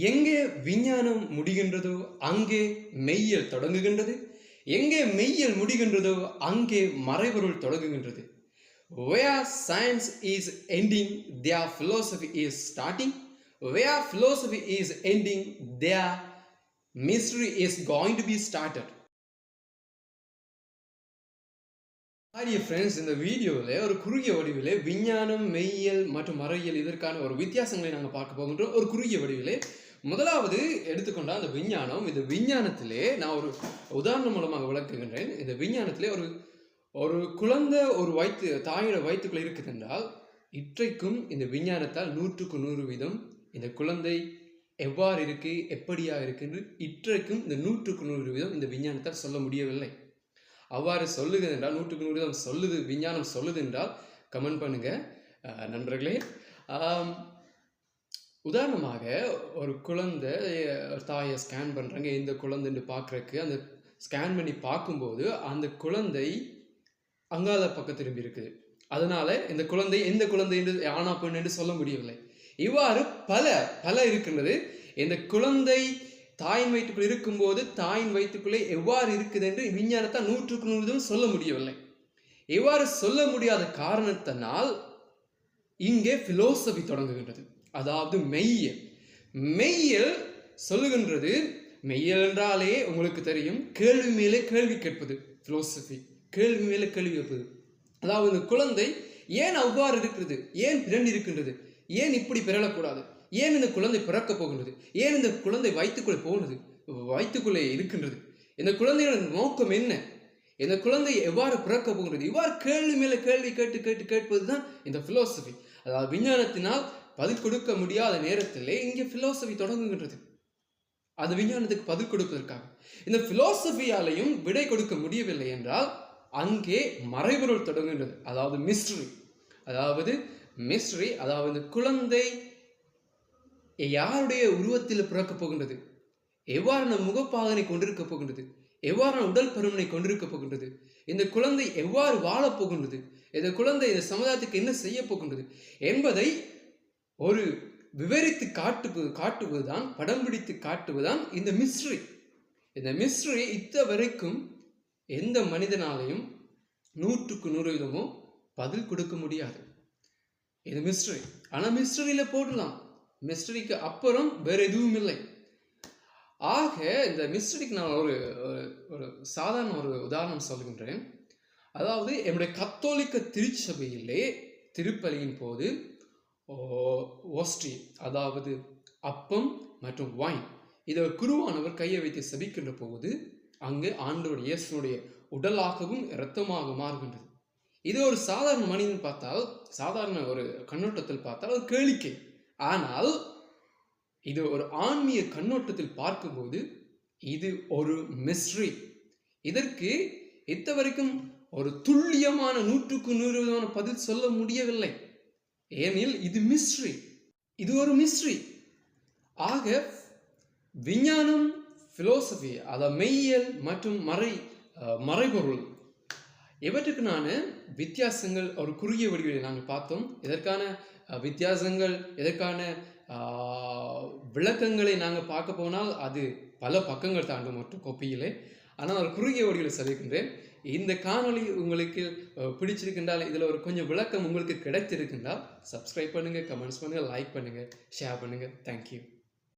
எங்கே விஞ்ஞானம் முடிகின்றதோ அங்கே மெய்யல் தொடங்குகின்றது எங்கே மெய்யல் முடிகின்றதோ அங்கே மறைபொருள் தொடங்குகின்றது where science is ending their philosophy is starting where philosophy is ending their mystery is going to be started hi friends இந்த வீடியோவில் ஒரு குறுகிய வடிவில் விஞ்ஞானம் மெய்யியல் மற்றும் மறையியல் இதற்கான ஒரு வித்தியாசங்களை நாங்கள் பார்க்க போகின்றோம். ஒரு குறுகிய வடிவில். முதலாவது எடுத்துக்கொண்டால் அந்த விஞ்ஞானம் இந்த விஞ்ஞானத்திலே நான் ஒரு உதாரணம் மூலமாக விளக்குகின்றேன். இந்த விஞ்ஞானத்திலே ஒரு ஒரு குழந்தை ஒரு வயிற்று தாயோட வயிற்றுக்குள்ளே இருக்குது என்றால் இன்றைக்கும் இந்த விஞ்ஞானத்தால் நூற்றுக்கு நூறு வீதம் இந்த குழந்தை எவ்வாறு இருக்குது எப்படியா இருக்குன்னு இன்றைக்கும் இந்த நூற்றுக்கு நூறு வீதம் இந்த விஞ்ஞானத்தால் சொல்ல முடியவில்லை. அவ்வாறு சொல்லுது என்றால் நூற்றுக்கு நூறு தான் சொல்லுது விஞ்ஞானம் சொல்லுது என்றால் கமெண்ட் பண்ணுங்க. நண்பர்களே உதாரணமாக ஒரு குழந்தை தாயை ஸ்கேன் பண்ணுறாங்க இந்த குழந்தைன்னு பார்க்குறக்கு அந்த ஸ்கேன் பண்ணி பார்க்கும்போது அந்த குழந்தை அங்கால பக்கம் திரும்பி இருக்குது. அதனால இந்த குழந்தை எந்த குழந்தை என்று ஆனா பெண் என்று சொல்ல முடியவில்லை. இவ்வாறு பல பல இருக்கின்றது. இந்த குழந்தை தாயின் வயிற்றுக்குள் இருக்கும்போது தாயின் வயிற்றுக்குள்ளே எவ்வாறு இருக்குது என்று விஞ்ஞானத்தால் நூற்றுக்கு நூறு சொல்ல முடியவில்லை. எவ்வாறு சொல்ல முடியாத காரணத்தினால் இங்கே பிலோசபி தொடங்குகின்றது. அதாவது மெய்யல் மெய்யல் சொல்லுகின்றது மெய்யல் என்றாலே உங்களுக்கு தெரியும் கேள்வி மேலே கேள்வி கேட்பது பிலோசபி கேள்வி மேலே கேள்வி கேட்பது. அதாவது இந்த குழந்தை ஏன் அவ்வாறு இருக்கிறது? ஏன் பிறண்டு இருக்கின்றது ஏன் இப்படி பிறழக்கூடாது ஏன் இந்த குழந்தை பிறக்க போகின்றது? ஏன் இந்த குழந்தை வயிற்றுக்குள்ளே போகிறது வயிற்றுக்குள்ளே இருக்கின்றது. இந்த குழந்தையோட நோக்கம் என்ன? இந்த குழந்தை எவ்வாறு பிறக்க போகின்றது? இவ்வாறு கேள்வி மேலே கேள்வி கேட்டு கேட்டு கேட்பது தான் இந்த ஃபிலோசபி அதாவது விஞ்ஞானத்தினால் பதில் கொடுக்க முடியாத நேரத்திலே இங்கே ஃபிலோசபி தொடங்குகின்றது. அது விஞ்ஞானத்துக்கு பதில் கொடுப்பதற்காக. இந்த ஃபிலோசபியாலையும் விடை கொடுக்க முடியவில்லை என்றால் அங்கே மறைபொருள் தொடங்குகின்றது. அதாவது மிஸ்ட்ரி அதாவது மிஸ்ட்ரி அதாவது குழந்தை யாருடைய உருவத்தில் பிறக்கப் போகின்றது? எவ்வாறான முகப்பாகனை கொண்டிருக்க போகின்றது? எவ்வாறான உடல் பருமனை கொண்டிருக்க போகின்றது? இந்த குழந்தை எவ்வாறு வாழப் போகின்றது? இந்த குழந்தை இந்த சமுதாயத்துக்கு என்ன செய்ய போகின்றது? என்பதை ஒரு விவரித்து காட்டுவது காட்டுவதுதான் படம் பிடித்து காட்டுவதுதான் இந்த மிஸ்ட்ரி இந்த மிஸ்ட்ரி இத்த வரைக்கும் எந்த மனிதனாலையும் நூற்றுக்கு நூறு விதமும் பதில் கொடுக்க முடியாது. இது மிஸ்ட்ரி ஆனால் மிஸ்டரியில் போடலாம். மிஸ்டரிக்கு அப்புறம் வேற எதுவும் இல்லை. ஆக இந்த மிஸ்டரிக்கு நான் ஒரு ஒரு- சாதாரண ஒரு உதாரணம் சொல்கின்றேன். அதாவது என்னுடைய கத்தோலிக்க திருச்சபையிலே திருப்பலியின் போது ஓ- ஓஸ்ட்ரி அதாவது அப்பம் மற்றும் வைன் இதை குருவானவர் கையை வைத்து செபிக்கின்ற போது அங்கு ஆண்டோட இயேசுனுடைய உடலாகவும் இரத்தமாக மாறுகின்றது. இது ஒரு சாதாரண மனிதன் பார்த்தால் சாதாரண ஒரு கண்ணோட்டத்தில் பார்த்தால் ஒரு கேளிக்கை. ஆனால் இது ஒரு ஆன்மீக கண்ணோட்டத்தில் பார்க்கும்போது இது ஒரு மிஸ்ட்ரி இதற்கு இத்த வரைக்கும் ஒரு துல்லியமான நூற்றுக்கு நூறு விதமான பதில் சொல்ல முடியவில்லை. ஏனில் இது மிஸ்ட்ரி இது ஒரு மிஸ்ட்ரி ஆக விஞ்ஞானம் ஃபிலோசபி அதாவது மெய்யியல் மற்றும் மறை மறைபொருள் இவற்றுக்கு நான் வித்தியாசங்கள் ஒரு குறுகிய வடிவில் நாங்கள் பார்த்தோம். இதற்கான வித்தியாசங்கள் இதற்கான விளக்கங்களை நாங்கள் பார்க்க போனால் அது பல பக்கங்கள் தாண்டும் மற்றும் கொப்பியிலே. ஆனால் ஒரு குறுகிய வடிவில் சொல்லியிருக்கின்றேன். இந்த காணொளி உங்களுக்கு பிடிச்சிருக்கின்றால் இதில் ஒரு கொஞ்சம் விளக்கம் உங்களுக்கு கிடைத்திருக்கின்றால் சப்ஸ்கிரைப் பண்ணுங்கள் கமெண்ட்ஸ் பண்ணுங்கள் லைக் பண்ணுங்கள் ஷேர் பண்ணுங்கள் தேங்க்யூ